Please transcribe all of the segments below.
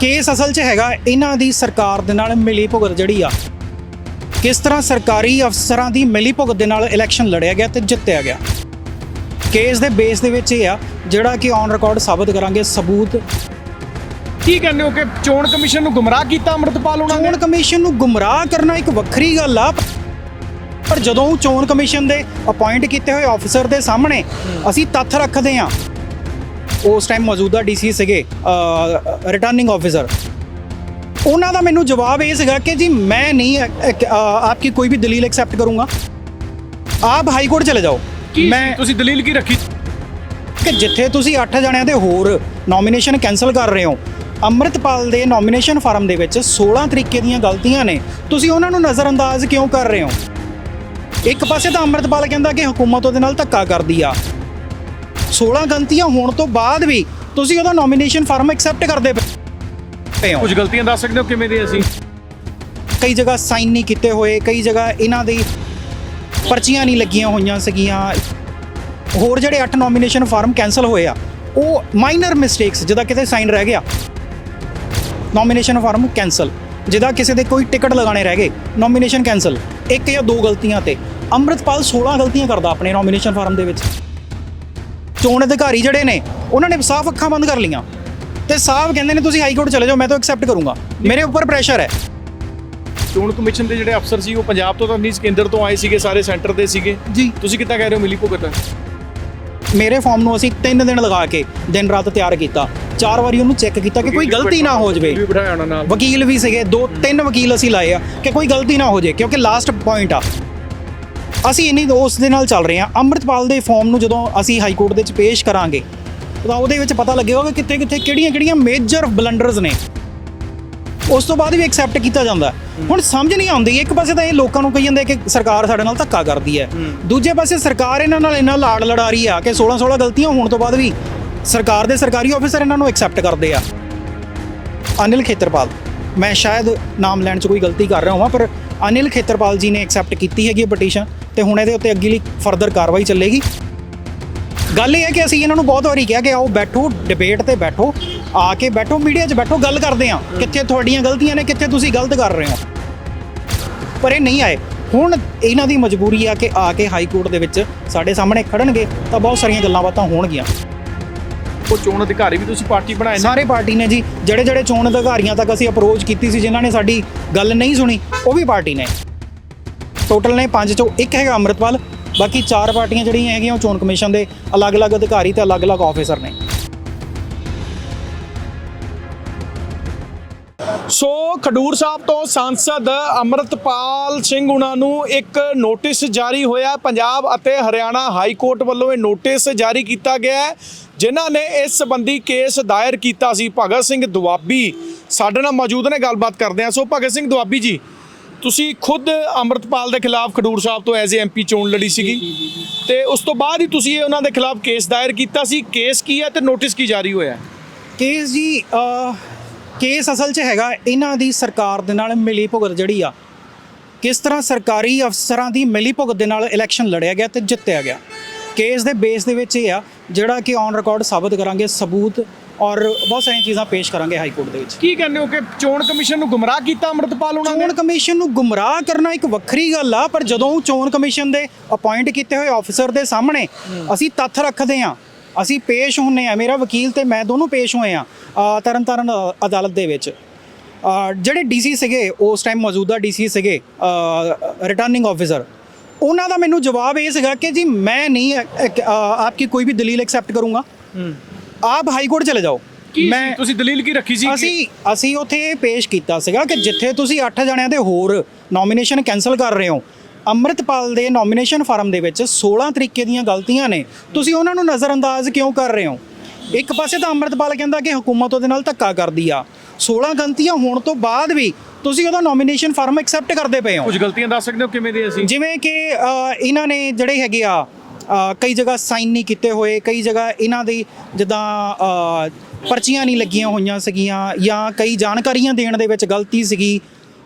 Case ਅਸਲ 'ਚ ਹੈਗਾ ਇਹਨਾਂ ਦੀ ਸਰਕਾਰ ਦੇ ਨਾਲ ਮਿਲੀ ਭੁਗਤ ਜਿਹੜੀ ਆ। ਕਿਸ ਤਰ੍ਹਾਂ ਸਰਕਾਰੀ ਅਫਸਰਾਂ ਦੀ ਮਿਲੀ ਭੁਗਤ ਦੇ ਨਾਲ ਇਲੈਕਸ਼ਨ ਲੜਿਆ ਗਿਆ ਤੇ ਜਿੱਤਿਆ ਗਿਆ। ਕੇਸ ਦੇ ਬੇਸ ਦੇ ਵਿੱਚ ਇਹ ਆ ਜਿਹੜਾ ਕਿ ਔਨ ਰਿਕਾਰਡ ਸਾਬਤ ਕਰਾਂਗੇ ਸਬੂਤ। ਕੀ ਕਹਿੰਦੇ ਹੋ ਕਿ ਚੋਣ ਕਮਿਸ਼ਨ ਨੂੰ ਗੁੰਮਰਾਹ ਕੀਤਾ ਅੰਮ੍ਰਿਤਪਾਲ ਉਹਨਾਂ ਨੇ? ਚੋਣ ਕਮਿਸ਼ਨ ਨੂੰ ਗੁੰਮਰਾਹ ਕਰਨਾ ਇੱਕ ਵੱਖਰੀ ਗੱਲ ਆ ਪਰ ਜਦੋਂ ਚੋਣ ਕਮਿਸ਼ਨ ਦੇ ਅਪਾਇੰਟ ਕੀਤੇ ਹੋਏ ਆਫੀਸਰ ਦੇ ਸਾਹਮਣੇ ਅਸੀਂ ਤੱਥ ਰੱਖਦੇ ਆ ਉਸ ਟਾਈਮ ਮੌਜੂਦਾ ਡੀਸੀ ਸੀਗੇ ਰਿਟਰਨਿੰਗ ਆਫੀਸਰ ਉਹਨਾਂ ਦਾ ਮੈਨੂੰ ਜਵਾਬ ਇਹ ਸੀਗਾ ਕਿ ਜੀ ਮੈਂ ਨਹੀਂ ਆਪਕੀ ਕੋਈ ਵੀ ਦਲੀਲ ਐਕਸੈਪਟ ਕਰੂੰਗਾ। ਆਪ ਹਾਈ ਕੋਰਟ ਚਲੇ ਜਾਓ। ਮੈਂ ਤੁਸੀਂ ਦਲੀਲ ਕੀ ਰੱਖੀ? ਕਿ ਜਿੱਥੇ ਤੁਸੀਂ 8 ਜਣਿਆਂ ਦੇ ਹੋਰ ਨੋਮੀਨੇਸ਼ਨ ਕੈਨਸਲ ਕਰ ਰਹੇ ਹੋ ਅੰਮ੍ਰਿਤਪਾਲ ਦੇ ਨੋਮੀਨੇਸ਼ਨ ਫਾਰਮ ਦੇ ਵਿੱਚ 16 ਤਰੀਕੇ ਦੀਆਂ ਗਲਤੀਆਂ ਨੇ। ਤੁਸੀਂ ਉਹਨਾਂ ਨੂੰ ਨਜ਼ਰਅੰਦਾਜ਼ ਕਿਉਂ ਕਰ ਰਹੇ ਹੋ? ਇੱਕ ਪਾਸੇ ਤਾਂ ਅੰਮ੍ਰਿਤਪਾਲ ਕਹਿੰਦਾ ਕਿ ਹਕੂਮਤ ਉਹਦੇ ਨਾਲ ਧੱਕਾ ਕਰਦੀ ਆ। 16 ਗਲਤੀਆਂ ਹੋਣ ਤੋਂ ਬਾਅਦ ਵੀ ਤੁਸੀਂ ਉਹਦਾ ਨੋਮੀਨੇਸ਼ਨ ਫਾਰਮ ਐਕਸੈਪਟ ਕਰਦੇ ਪਏ ਹੋ। ਕੁਝ ਗਲਤੀਆਂ ਦੱਸ ਸਕਦੇ ਹੋ ਕਿਵੇਂ ਦੇ ਅਸੀਂ? ਕਈ ਜਗ੍ਹਾ ਸਾਈਨ ਨਹੀਂ ਕੀਤੇ ਹੋਏ ਕਈ ਜਗ੍ਹਾ ਇਹਨਾਂ ਦੀ ਪਰਚੀਆਂ ਨਹੀਂ ਲੱਗੀਆਂ ਹੋਈਆਂ ਸੀਗੀਆਂ। ਹੋਰ ਜਿਹੜੇ 8 ਨੋਮੀਨੇਸ਼ਨ ਫਾਰਮ ਕੈਨਸਲ ਹੋਏ ਆ ਉਹ ਮਾਈਨਰ ਮਿਸਟੇਕਸ ਜਿਹਦਾ ਕਿਤੇ ਸਾਈਨ ਰਹਿ ਗਿਆ। ਨੋਮੀਨੇਸ਼ਨ ਫਾਰਮ ਕੈਨਸਲ ਜਿਹਦਾ ਕਿਸੇ ਦੇ ਕੋਈ ਟਿਕਟ ਲਗਾਣੇ ਰਹਿ ਗਏ ਨੋਮੀਨੇਸ਼ਨ ਕੈਨਸਲ ਇੱਕ ਜਾਂ ਦੋ ਗਲਤੀਆਂ ਤੇ। ਅੰਮ੍ਰਿਤਪਾਲ 16 ਗਲਤੀਆਂ ਕਰਦਾ ਆਪਣੇ ਨੋਮੀਨੇਸ਼ਨ ਫਾਰਮ ਦੇ ਵਿੱਚ। ਚੋਣ ਅਧਿਕਾਰੀ ਜਿਹੜੇ ਨੇ ਉਹਨਾਂ ਨੇ ਸਾਫ਼ ਅੱਖਾਂ ਬੰਦ ਕਰ ਲੀਆਂ ਤੇ ਸਾਫ਼ ਕਹਿੰਦੇ ਨੇ ਤੁਸੀਂ ਹਾਈ ਕੋਰਟ ਚਲੇ ਜਾਓ ਮੈਂ ਤਾਂ ਐਕਸੈਪਟ ਕਰੂੰਗਾ। ਮੇਰੇ ਉੱਪਰ ਪ੍ਰੈਸ਼ਰ ਹੈ। ਚੋਣ ਕਮਿਸ਼ਨ ਦੇ ਜਿਹੜੇ ਅਫਸਰ ਸੀ ਉਹ ਪੰਜਾਬ ਤੋਂ ਤਾਂ ਨਹੀਂ ਕੇਂਦਰ ਤੋਂ ਆਏ ਸੀਗੇ ਸਾਰੇ ਸੈਂਟਰ ਦੇ ਸੀਗੇ। ਜੀ। ਤੁਸੀਂ ਕਿੱਦਾਂ ਕਹਿ ਰਹੇ ਹੋ ਮਿਲੀ ਭੁਗਤ? ਮੇਰੇ ਫਾਰਮ ਨੂੰ ਅਸੀਂ 3 ਦਿਨ ਲਗਾ ਕੇ ਦਿਨ ਰਾਤ ਤਿਆਰ ਕੀਤਾ। ਚਾਰ ਵਾਰੀ ਉਹਨੂੰ ਚੈੱਕ ਕੀਤਾ ਕਿ ਕੋਈ ਗਲਤੀ ਨਾ ਹੋ ਜਾਵੇ। ਵਕੀਲ ਵੀ ਸੀਗੇ ਦੋ ਤਿੰਨ ਵਕੀਲ ਅਸੀਂ ਲਾਏ ਆ ਕਿ ਕੋਈ ਗਲਤੀ ਨਾ ਹੋ ਜਾਏ ਕਿਉਂਕਿ ਲਾਸਟ ਪੁਆਇੰਟ ਆ। ਅਸੀਂ ਇੰਨੀ ਉਸ ਦੇ ਨਾਲ ਚੱਲ ਰਹੇ ਆ ਅੰਮ੍ਰਿਤਪਾਲ ਦੇ ਫਾਰਮ ਨੂੰ ਜਦੋਂ ਅਸੀਂ ਹਾਈ ਕੋਰਟ ਦੇ ਵਿੱਚ ਪੇਸ਼ ਕਰਾਂਗੇ ਤਾਂ ਉਹਦੇ ਵਿੱਚ ਪਤਾ ਲੱਗੇਗਾ ਕਿ ਕਿੱਥੇ ਕਿੱਥੇ ਕਿਹੜੀਆਂ ਕਿਹੜੀਆਂ ਮੇਜਰ ਬਲੰਡਰਸ ਨੇ। ਉਸ ਤੋਂ ਬਾਅਦ ਵੀ ਐਕਸੈਪਟ ਕੀਤਾ ਜਾਂਦਾ ਹੁਣ ਸਮਝ ਨਹੀਂ ਆਉਂਦੀ ਇੱਕ ਪਾਸੇ ਤਾਂ ਇਹ ਲੋਕਾਂ ਨੂੰ ਕਹੀ ਜਾਂਦੇ ਕਿ ਸਰਕਾਰ ਸਾਡੇ ਨਾਲ ਧੱਕਾ ਕਰਦੀ ਹੈ। ਦੂਜੇ ਪਾਸੇ ਸਰਕਾਰ ਇਹਨਾਂ ਨਾਲ ਇੰਨਾ ਲਾੜ ਲੜਾ ਰਹੀ ਆ ਕਿ 16 16 ਗਲਤੀਆਂ ਹੋਣ ਤੋਂ ਬਾਅਦ ਵੀ ਸਰਕਾਰ ਦੇ ਸਰਕਾਰੀ ਆਫੀਸਰ ਇਹਨਾਂ ਨੂੰ ਐਕਸੈਪਟ ਕਰਦੇ ਆ। ਅਨਿਲ ਖੇਤਰਪਾਲ ਮੈਂ ਸ਼ਾਇਦ ਨਾਮ ਲੈਣ 'ਚ ਕੋਈ ਗਲਤੀ ਕਰ ਰਿਹਾ ਹਾਂ ਪਰ ਅਨਿਲ ਖੇਤਰਪਾਲ ਜੀ ਨੇ ਐਕਸੈਪਟ ਕੀਤੀ ਹੈਗੀ ਪਟੀਸ਼ਨ ਤੇ ਹੁਣ ਇਹਦੇ ਉੱਤੇ ਅੱਗੇ ਲਈ ਫਰਦਰ ਕਾਰਵਾਈ ਚੱਲੇਗੀ। ਗੱਲ ਇਹ ਹੈ ਕਿ ਅਸੀਂ ਇਹਨਾਂ ਨੂੰ ਬਹੁਤ ਵਾਰੀ ਕਿਹਾ ਕਿ ਆਓ ਬੈਠੋ ਡਿਬੇਟ ਤੇ ਬੈਠੋ ਆ ਕੇ ਬੈਠੋ ਮੀਡੀਆ 'ਚ ਬੈਠੋ ਗੱਲ ਕਰਦੇ ਆ ਕਿੱਥੇ ਤੁਹਾਡੀਆਂ ਗਲਤੀਆਂ ਨੇ ਕਿੱਥੇ ਤੁਸੀਂ ਗਲਤ ਕਰ ਰਹੇ ਹੋ। ਪਰ ਇਹ ਨਹੀਂ ਆਏ। ਹੁਣ ਇਹਨਾਂ ਦੀ ਮਜਬੂਰੀ ਆ ਕਿ ਆ ਕੇ ਹਾਈ ਕੋਰਟ ਦੇ ਵਿੱਚ ਸਾਡੇ ਸਾਹਮਣੇ ਖੜਨਗੇ ਤਾਂ ਬਹੁਤ ਸਾਰੀਆਂ ਗੱਲਾਂ ਬਾਤਾਂ ਹੋਣਗੀਆਂ। ਉਹ ਚੋਣ ਅਧਿਕਾਰੀ ਵੀ ਤੁਸੀਂ ਪਾਰਟੀ ਬਣਾਏ ਨੇ? ਸਾਰੇ ਪਾਰਟੀ ਨੇ ਜੀ। ਜਿਹੜੇ ਜਿਹੜੇ ਚੋਣ ਅਧਿਕਾਰੀਆਂ ਤੱਕ ਅਸੀਂ ਅਪਰੋਚ ਕੀਤੀ ਸੀ ਜਿਨ੍ਹਾਂ ਨੇ ਸਾਡੀ ਗੱਲ ਨਹੀਂ ਸੁਣੀ ਉਹ ਵੀ ਪਾਰਟੀ ਨੇ। ਟੋਟਲ ਨੇ ਪੰਜ ਚੋਂ ਇੱਕ ਹੈਗਾ ਅੰਮ੍ਰਿਤਪਾਲ, ਬਾਕੀ ਚਾਰ ਪਾਰਟੀਆਂ ਜਿਹੜੀਆਂ ਹੈਗੀਆਂ ਉਹ ਚੋਣ ਕਮਿਸ਼ਨ ਦੇ ਅਲੱਗ-ਅਲੱਗ ਅਧਿਕਾਰੀ ਤੇ ਅਲੱਗ-ਅਲੱਗ ਆਫੀਸਰ ਨੇ। ਸੋ ਖਡੂਰ ਸਾਹਿਬ ਤੋਂ ਸੰਸਦ ਅਮਰਤਪਾਲ ਸਿੰਘ ਉਹਨਾਂ ਨੂੰ ਇੱਕ ਨੋਟਿਸ ਜਾਰੀ ਹੋਇਆ। ਪੰਜਾਬ ਅਤੇ ਹਰਿਆਣਾ ਹਾਈ ਕੋਰਟ ਵੱਲੋਂ ਇਹ ਨੋਟਿਸ ਜਾਰੀ ਕੀਤਾ ਗਿਆ ਹੈ, ਜਿਨ੍ਹਾਂ ਨੇ ਇਸ ਸੰਬੰਧੀ ਕੇਸ ਦਾਇਰ ਕੀਤਾ ਸੀ। ਭਗਤ ਸਿੰਘ ਦੁਆਬੀ ਸਾਡੇ ਨਾਲ ਮੌਜੂਦ ਨੇ, ਗੱਲਬਾਤ ਕਰਦੇ ਹਾਂ। ਸੋ ਭਗਤ ਸਿੰਘ ਦੁਆਬੀ ਜੀ ਤੁਸੀਂ ਖੁਦ ਅਮਰਤਪਾਲ ਦੇ ਖਿਲਾਫ ਖਡੂਰ ਸਾਹਿਬ ਤੋਂ ਐਜ਼ ਐਮਪੀ ਚੋਣ ਲੜੀ ਸੀਗੀ? ਤੇ ਉਸ ਤੋਂ ਬਾਅਦ ਹੀ ਤੁਸੀਂ ਇਹ ਉਹਨਾਂ ਦੇ ਖਿਲਾਫ ਕੇਸ ਦਾਇਰ ਕੀਤਾ ਸੀ। ਕੇਸ ਕੀ ਹੈ ਤੇ ਨੋਟਿਸ ਕੀ ਜਾਰੀ ਹੋਇਆ ਕੇਸ ਜੀ ਕੇਸ ਅਸਲ 'ਚ ਹੈਗਾ ਇਹਨਾਂ ਦੀ ਸਰਕਾਰ ਦੇ ਨਾਲ ਮਿਲੀ ਭੁਗਤ ਜਿਹੜੀ ਆ ਕਿਸ ਤਰ੍ਹਾਂ ਸਰਕਾਰੀ ਅਫਸਰਾਂ ਦੀ ਮਿਲੀ ਭੁਗਤ ਦੇ ਨਾਲ ਇਲੈਕਸ਼ਨ ਲੜਿਆ ਗਿਆ ਤੇ ਜਿੱਤਿਆ ਗਿਆ। ਕੇਸ ਦੇ ਬੇਸ ਦੇ ਵਿੱਚ ਇਹ ਆ ਜਿਹੜਾ ਕਿ ਔਨ ਰਿਕਾਰਡ ਸਾਬਤ ਕਰਾਂਗੇ ਸਬੂਤ ਔਰ ਬਹੁਤ ਸਾਰੀਆਂ ਚੀਜ਼ਾਂ ਪੇਸ਼ ਕਰਾਂਗੇ ਹਾਈ ਕੋਰਟ ਦੇ ਵਿੱਚ। ਕੀ ਕਹਿੰਦੇ ਹੋ ਕਿ ਚੋਣ ਕਮਿਸ਼ਨ ਨੂੰ ਗੁੰਮਰਾਹ ਕੀਤਾ ਅੰਮ੍ਰਿਤਪਾਲ ਉਹਨਾਂ ਨੇ? ਚੋਣ ਕਮਿਸ਼ਨ ਨੂੰ ਗੁੰਮਰਾਹ ਕਰਨਾ ਇੱਕ ਵੱਖਰੀ ਗੱਲ ਆ ਪਰ ਜਦੋਂ ਚੋਣ ਕਮਿਸ਼ਨ ਦੇ ਅਪਾਇੰਟ ਕੀਤੇ ਹੋਏ ਆਫੀਸਰ ਦੇ ਸਾਹਮਣੇ ਅਸੀਂ ਤੱਥ ਰੱਖਦੇ ਆ ਅਸੀਂ ਪੇਸ਼ ਹੁੰਨੇ ਆ ਮੇਰਾ ਵਕੀਲ ਤੇ ਮੈਂ ਦੋਨੋਂ ਪੇਸ਼ ਹੋਏ ਆ ਤਰਨਤਾਰਨ ਅਦਾਲਤ ਦੇ ਵਿੱਚ। ਜਿਹੜੇ ਡੀਸੀ ਸੀਗੇ ਉਸ ਟਾਈਮ ਮੌਜੂਦਾ ਡੀਸੀ ਸੀਗੇ ਰਿਟਰਨਿੰਗ ਆਫੀਸਰ ਉਹਨਾਂ ਦਾ ਮੈਨੂੰ ਜਵਾਬ ਇਹ ਸੀਗਾ ਕਿ ਜੀ ਮੈਂ ਨਹੀਂ ਆਪਕੀ ਕੋਈ ਵੀ ਦਲੀਲ ਐਕਸੈਪਟ ਕਰੂੰਗਾ। ਆਪ ਹਾਈ ਕੋਰਟ ਚਲੇ ਜਾਓ। ਮੈਂ ਤੁਸੀਂ ਦਲੀਲ ਕੀ ਰੱਖੀ ਸੀ ਕਿ- ਅਸੀਂ ਅਸੀਂ ਉੱਥੇ ਇਹ ਪੇਸ਼ ਕੀਤਾ ਸੀਗਾ ਕਿ ਜਿੱਥੇ ਤੁਸੀਂ 8 ਜਣਿਆਂ ਦੇ ਹੋਰ ਨੋਮੀਨੇਸ਼ਨ ਕੈਨਸਲ ਕਰ ਰਹੇ ਹੋ। ਅੰਮ੍ਰਿਤਪਾਲ ਦੇ ਨੋਮੀਨੇਸ਼ਨ ਫਾਰਮ ਦੇ ਵਿੱਚ 16 ਤਰੀਕੇ ਦੀਆਂ ਗਲਤੀਆਂ ਨੇ। ਤੁਸੀਂ ਉਹਨਾਂ ਨੂੰ ਨਜ਼ਰਅੰਦਾਜ਼ ਕਿਉਂ ਕਰ ਰਹੇ ਹੋ? ਇੱਕ ਪਾਸੇ ਤਾਂ ਅੰਮ੍ਰਿਤਪਾਲ ਕਹਿੰਦਾ ਕਿ ਹਕੂਮਤ ਉਹਦੇ ਨਾਲ ਧੱਕਾ ਕਰਦੀ ਆ। 16 ਗਲਤੀਆਂ ਹੋਣ ਤੋਂ ਬਾਅਦ ਵੀ ਤੁਸੀਂ ਉਹਦਾ ਨੋਮੀਨੇਸ਼ਨ ਫਾਰਮ ਐਕਸੈਪਟ ਕਰਦੇ ਪਏ ਹੋ। ਕੁਝ ਗਲਤੀਆਂ ਦੱਸ ਸਕਦੇ ਹੋ ਕਿਵੇਂ ਦੇ ਅਸੀਂ? ਜਿਵੇਂ ਕਿ ਅ, ਇਹਨਾਂ ਨੇ ਜਿਹੜੇ ਹੈਗੇ ਆ ਕਈ ਜਗ੍ਹਾ ਸਾਈਨ ਨਹੀਂ ਕੀਤੇ ਹੋਏ, ਕਈ ਜਗ੍ਹਾ ਇਹਨਾਂ ਦੀ ਜਿੱਦਾਂ ਪਰਚੀਆਂ ਨਹੀਂ ਲੱਗੀਆਂ ਹੋਈਆਂ ਸੀਗੀਆਂ ਜਾਂ ਕਈ ਜਾਣਕਾਰੀਆਂ ਦੇਣ ਦੇ ਵਿੱਚ ਗਲਤੀ ਸੀਗੀ।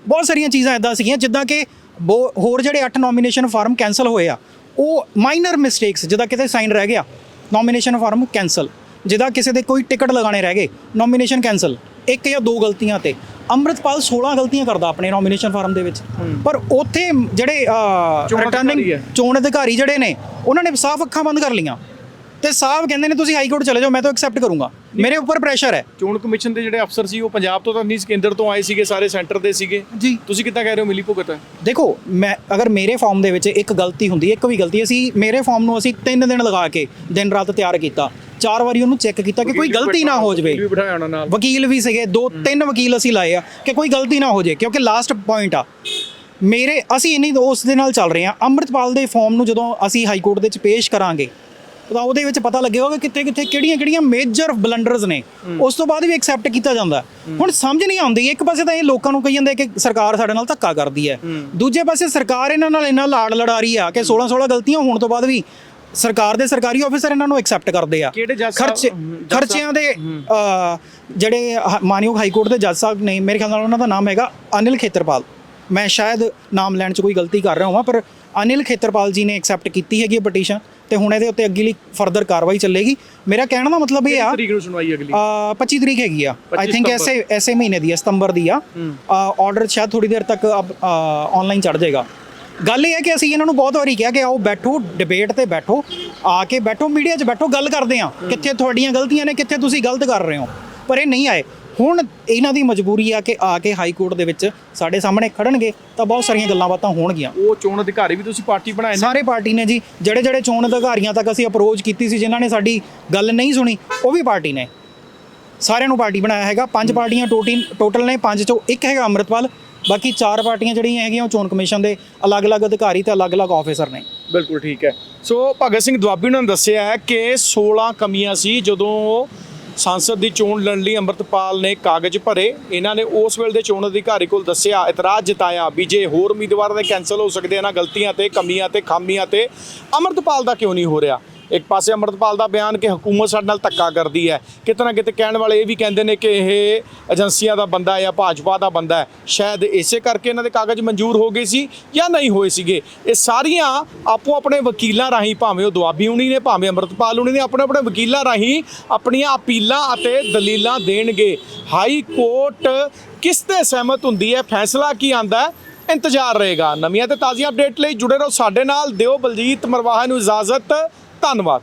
ਬਹੁਤ ਸਾਰੀਆਂ ਚੀਜ਼ਾਂ ਇਦਾਂ ਸੀਗੀਆਂ, ਜਿੱਦਾਂ ਕਿ ਬੋ- ਹੋਰ ਜਿਹੜੇ 8 ਨੋਮੀਨੇਸ਼ਨ ਫਾਰਮ ਕੈਨਸਲ ਹੋਏ ਆ, ਉਹ ਮਾਈਨਰ ਮਿਸਟੇਕਸ ਜਿੱਦਾਂ ਕਿਤੇ ਸਾਈਨ ਰਹਿ ਗਿਆ ਨੋਮੀਨੇਸ਼ਨ ਫਾਰਮ ਕੈਨਸਲ ਜਿਹਦਾ ਕਿਸੇ ਦੇ ਕੋਈ ਟਿਕਟ ਲਗਾਣੇ ਰਹਿ ਗਏ ਨੋਮੀਨੇਸ਼ਨ ਕੈਨਸਲ ਇੱਕ ਜਾਂ ਦੋ ਗਲਤੀਆਂ ਤੇ। ਅੰਮ੍ਰਿਤਪਾਲ 16 ਗਲਤੀਆਂ ਕਰਦਾ ਆਪਣੇ ਨੋਮੀਨੇਸ਼ਨ ਫਾਰਮ ਦੇ ਵਿੱਚ। ਪਰ ਉੱਥੇ ਜਿਹੜੇ ਰਿਟਰਨਿੰਗ। ਚੋਣ ਅਧਿਕਾਰੀ ਜਿਹੜੇ ਨੇ ਉਹਨਾਂ ਨੇ ਸਾਫ਼ ਅੱਖਾਂ ਬੰਦ ਕਰ ਲੀਆਂ ਤੇ ਸਾਫ਼ ਕਹਿੰਦੇ ਨੇ ਤੁਸੀਂ ਹਾਈ ਕੋਰਟ ਚਲੇ ਜਾਓ ਮੈਂ ਤਾਂ ਐਕਸੈਪਟ ਕਰੂੰਗਾ। ਮੇਰੇ ਉੱਪਰ ਪ੍ਰੈਸ਼ਰ ਹੈ। ਚੋਣ ਕਮਿਸ਼ਨ ਦੇ ਜਿਹੜੇ ਅਫਸਰ ਸੀ ਉਹ ਪੰਜਾਬ ਤੋਂ ਤਾਂ ਨਹੀਂ ਕੇਂਦਰ ਤੋਂ ਆਏ ਸੀਗੇ ਸਾਰੇ ਸੈਂਟਰ ਦੇ ਸੀਗੇ। ਜੀ। ਤੁਸੀਂ ਕਿੱਦਾਂ ਕਹਿ ਰਹੇ ਹੋ ਮਿਲੀ ਭੁਗਤ? ਹੈ ਦੇਖੋ ਮੈਂ ਅਗਰ ਮੇਰੇ ਫਾਰਮ ਦੇ ਵਿੱਚ ਇੱਕ ਗਲਤੀ ਹੁੰਦੀ ਇੱਕ ਵੀ ਗਲਤੀ ਅਸੀਂ ਮੇਰੇ ਫਾਰਮ ਨੂੰ ਅਸੀਂ 3 ਦਿਨ ਲਗਾ ਕੇ ਦਿਨ ਰਾਤ ਤਿਆਰ ਕੀਤਾ। ਚਾਰ ਵਾਰੀ ਉਹਨੂੰ ਚੈੱਕ ਕੀਤਾ ਕਿ ਕੋਈ ਗਲਤੀ ਨਾ ਹੋ ਜਾਵੇ। ਵੀ ਬਿਠਾਇਆ ਉਹਨਾਂ ਨਾਲ। ਵਕੀਲ ਵੀ ਸੀਗੇ ਦੋ ਤਿੰਨ ਵਕੀਲ ਅਸੀਂ ਲਾਏ ਆ ਕਿ ਕੋਈ ਗਲਤੀ ਨਾ ਹੋ ਜਾਏ ਕਿਉਂਕਿ ਲਾਸਟ ਪੁਆਇੰਟ ਆ। ਮੇਰੇ ਅਸੀਂ ਇੰਨੀ ਉਸ ਦੇ ਨਾਲ ਚੱਲ ਰਹੇ ਆ। ਅੰਮ੍ਰਿਤਪਾਲ ਦੇ ਫਾਰਮ ਨੂੰ ਜਦੋਂ ਅਸੀਂ ਹਾਈ ਕੋਰਟ ਦੇ ਵਿੱਚ ਪੇਸ਼ ਕਰਾਂਗੇ ਤਾਂ ਉਹਦੇ ਵਿੱਚ ਪਤਾ ਲੱਗੇਗਾ ਕਿ ਕਿੱਥੇ ਕਿੱਥੇ ਕਿਹੜੀਆਂ ਕਿਹੜੀਆਂ ਮੇਜਰ ਬਲੰਡਰਸ ਨੇ। ਉਸ ਤੋਂ ਬਾਅਦ ਵੀ ਐਕਸੈਪਟ ਕੀਤਾ ਜਾਂਦਾ। ਹੁਣ ਸਮਝ ਨਹੀਂ ਆਉਂਦੀ ਇੱਕ ਪਾਸੇ ਤਾਂ ਇਹ ਲੋਕਾਂ ਨੂੰ ਕਹੀ ਜਾਂਦੇ ਕਿ ਸਰਕਾਰ ਸਾਡੇ ਨਾਲ ਧੱਕਾ ਕਰਦੀ ਹੈ। ਦੂਜੇ ਪਾਸੇ ਸਰਕਾਰ ਇਹਨਾਂ ਨਾਲ ਇੰਨਾ ਲਾੜ ਲੜਾ ਰਹੀ ਆ ਕਿ 16 16 ਗਲਤੀਆਂ ਹੋਣ ਤੋਂ ਬਾਅਦ ਵੀ ਸਰਕਾਰ ਦੇ ਸਰਕਾਰੀ ਆਫੀਸਰ ਇਹਨਾਂ ਨੂੰ ਐਕਸੈਪਟ ਕਰਦੇ ਆ। ਕਿਹੜੇ ਜੱਜ ਸਾਹਿਬ- ਖਰਚੇ ਹਮ, ਜੱਜ ਖਰਚਿਆਂ ਦੇ ਅ, ਜਿਹੜੇ ਹ- ਮਾਨਯੋਗ ਹਾਈ ਕੋਰਟ ਦੇ ਜੱਜ ਸਾਹਿਬ ਨੇ ਮੇਰੇ ਖਿਆਲ ਨਾਲ ਉਹਨਾਂ ਦਾ ਨਾਮ ਹੈਗਾ ਅਨਿਲ ਖੇਤਰਪਾਲ। ਮੈਂ ਸ਼ਾਇਦ ਨਾਮ ਲੈਣ 'ਚ ਕੋਈ ਗਲਤੀ ਕਰ ਰਿਹਾ ਹਾਂ ਪਰ ਅਨਿਲ ਖੇਤਰਪਾਲ ਜੀ ਨੇ ਐਕਸੈਪਟ ਕੀਤੀ ਹੈਗੀ ਪਟੀਸ਼ਨ ਤੇ ਹੁਣ ਇਹਦੇ ਉੱਤੇ ਅੱਗੇ ਲਈ ਫਰਦਰ ਕਾਰਵਾਈ ਚੱਲੇਗੀ। ਮੇਰਾ ਕਹਿਣ ਦਾ ਮਤਲਬ ਇਹ ਆ ਤਰੀਕ ਨੂੰ ਸੁਣਵਾਈ ਅਗਲੀ? ਅ, 25 ਤਰੀਕ ਹੈਗੀ ਆ। ਆਈ 25 ਥਿੰਕ ਐਸੇ ਐਸੇ ਮਹੀਨੇ ਦੀ ਆ ਸਤੰਬਰ ਦੀ ਆ। ਆਰਡਰ ਸ਼ਾਇਦ ਥੋੜੀ ਦੇਰ ਤੱਕ ਆਨਲਾਈਨ ਚੜ ਜਾਏਗਾ। ਗੱਲ ਇਹ ਹੈ ਕਿ ਅਸੀਂ ਇਹਨਾਂ ਨੂੰ ਬਹੁਤ ਵਾਰੀ ਕਿਹਾ ਕਿ ਆਓ ਬੈਠੋ ਡਿਬੇਟ ਤੇ ਬੈਠੋ ਆ ਕੇ ਬੈਠੋ ਮੀਡੀਆ 'ਚ ਬੈਠੋ ਗੱਲ ਕਰਦੇ ਆ ਕਿੱਥੇ ਤੁਹਾਡੀਆਂ ਗਲਤੀਆਂ ਨੇ ਕਿੱਥੇ ਤੁਸੀਂ ਗਲਤ ਕਰ ਰਹੇ ਹੋ। ਪਰ ਇਹ ਨਹੀਂ ਆਏ। ਹੁਣ ਇਹਨਾਂ ਦੀ ਮਜਬੂਰੀ ਆ ਕਿ ਆ ਕੇ ਹਾਈ ਕੋਰਟ ਦੇ ਵਿੱਚ ਸਾਡੇ ਸਾਹਮਣੇ ਖੜਨਗੇ ਤਾਂ ਬਹੁਤ ਸਾਰੀਆਂ ਗੱਲਾਂ ਬਾਤਾਂ ਹੋਣਗੀਆਂ। ਉਹ ਚੋਣ ਅਧਿਕਾਰੀ ਵੀ ਤੁਸੀਂ ਪਾਰਟੀ ਬਣਾਏ ਨੇ? ਸਾਰੇ ਪਾਰਟੀ ਨੇ ਜੀ। ਜਿਹੜੇ ਜਿਹੜੇ ਚੋਣ ਅਧਿਕਾਰੀਆਂ ਤੱਕ ਅਸੀਂ ਅਪਰੋਚ ਕੀਤੀ ਸੀ ਜਿਨ੍ਹਾਂ ਨੇ ਸਾਡੀ ਗੱਲ ਨਹੀਂ ਸੁਣੀ ਉਹ ਵੀ ਪਾਰਟੀ ਨੇ। ਸਾਰਿਆਂ ਨੂੰ ਪਾਰਟੀ ਬਣਾਇਆ ਹੈਗਾ। ਪੰਜ ਪਾਰਟੀਆਂ ਟੋਟਲ ਟੋਟਲ ਨੇ ਪੰਜ ਚੋਂ ਇੱਕ ਹੈਗਾ ਅੰਮ੍ਰਿਤਪਾਲ ਬਾਕੀ ਚਾਰ ਪਾਰਟੀਆਂ ਜਿਹੜੀਆਂ ਹੈਗੀਆਂ ਉਹ ਚੋਣ ਕਮਿਸ਼ਨ ਦੇ ਅਲੱਗ-ਅਲੱਗ ਅਧਿਕਾਰੀ ਤੇ ਅਲੱਗ-ਅਲੱਗ ਆਫੀਸਰ ਨੇ। ਬਿਲਕੁਲ ਠੀਕ ਹੈ। ਸੋ ਭਗਤ ਸਿੰਘ ਦੁਆਬੀ ਨੇ ਦੱਸਿਆ ਹੈ ਕਿ 16 ਕਮੀਆਂ ਸੀ ਜਦੋਂ ਸੰਸਦ ਦੀ ਚੋਣ ਲੜਨ ਲਈ ਅੰਮ੍ਰਿਤਪਾਲ ਨੇ ਕਾਗਜ਼ ਭਰੇ। ਇਹਨਾਂ ਨੇ ਉਸ ਵੇਲੇ ਦੇ ਚੋਣ ਅਧਿਕਾਰੀ ਕੋਲ ਦੱਸਿਆ, ਇਤਰਾਜ਼ ਜਤਾਇਆ ਵੀ ਜੇ ਹੋਰ ਉਮੀਦਵਾਰਾਂ ਦੇ ਕੈਨਸਲ ਹੋ ਸਕਦੇ ਇਹਨਾਂ ਗਲਤੀਆਂ ਤੇ, ਕਮੀਆਂ ਤੇ, ਖਾਮੀਆਂ ਤੇ, ਅੰਮ੍ਰਿਤਪਾਲ ਦਾ ਕਿਉਂ ਨਹੀਂ ਹੋ ਰਿਹਾ? ਇੱਕ ਪਾਸੇ ਅੰਮ੍ਰਿਤਪਾਲ ਦਾ ਬਿਆਨ ਕਿ ਹਕੂਮਤ ਸਾਡੇ ਨਾਲ ਧੱਕਾ ਕਰਦੀ ਹੈ। ਕਿਤੇ ਨਾ ਕਿਤੇ ਕਹਿਣ ਵਾਲੇ ਇਹ ਵੀ ਕਹਿੰਦੇ ਨੇ ਕਿ ਇਹ ਏਜੰਸੀਆਂ ਦਾ ਬੰਦਾ ਜਾਂ ਭਾਜਪਾ ਦਾ ਬੰਦਾ ਹੈ। ਸ਼ਾਇਦ ਇਸੇ ਕਰਕੇ ਇਹਨਾਂ ਦੇ ਕਾਗਜ਼ ਮਨਜ਼ੂਰ ਹੋ ਗਏ ਸੀ ਜਾਂ ਨਹੀਂ ਹੋਏ ਸੀਗੇ। ਇਹ ਸਾਰੀਆਂ ਆਪੋ ਆਪਣੇ ਵਕੀਲਾਂ ਰਾਹੀਂ ਭਾਵੇਂ ਉਹ ਦੁਆਬੀ ਹੁਣੀ ਨੇ, ਭਾਵੇਂ ਅੰਮ੍ਰਿਤਪਾਲ ਹੁਣੀ ਨੇ, ਆਪਣੇ ਆਪਣੇ ਵਕੀਲਾਂ ਰਾਹੀਂ ਆਪਣੀਆਂ ਅਪੀਲਾਂ ਅਤੇ ਦਲੀਲਾਂ ਦੇਣਗੇ। ਹਾਈ ਕੋਰਟ ਕਿਸ ਤੇ ਸਹਿਮਤ ਹੁੰਦੀ ਹੈ? ਫੈਸਲਾ ਕੀ ਆਂਦਾ ਇੰਤਜ਼ਾਰ ਰਹੇਗਾ। ਨਵੀਆਂ ਤੇ ਤਾਜ਼ੀਆਂ ਅਪਡੇਟ ਲਈ ਜੁੜੇ ਰਹੋ ਸਾਡੇ ਨਾਲ। ਦਿਓ ਬਲਜੀਤ ਮਰਵਾਹਾ ਨੂੰ ਇਜਾਜ਼ਤ। ਧੰਨਵਾਦ।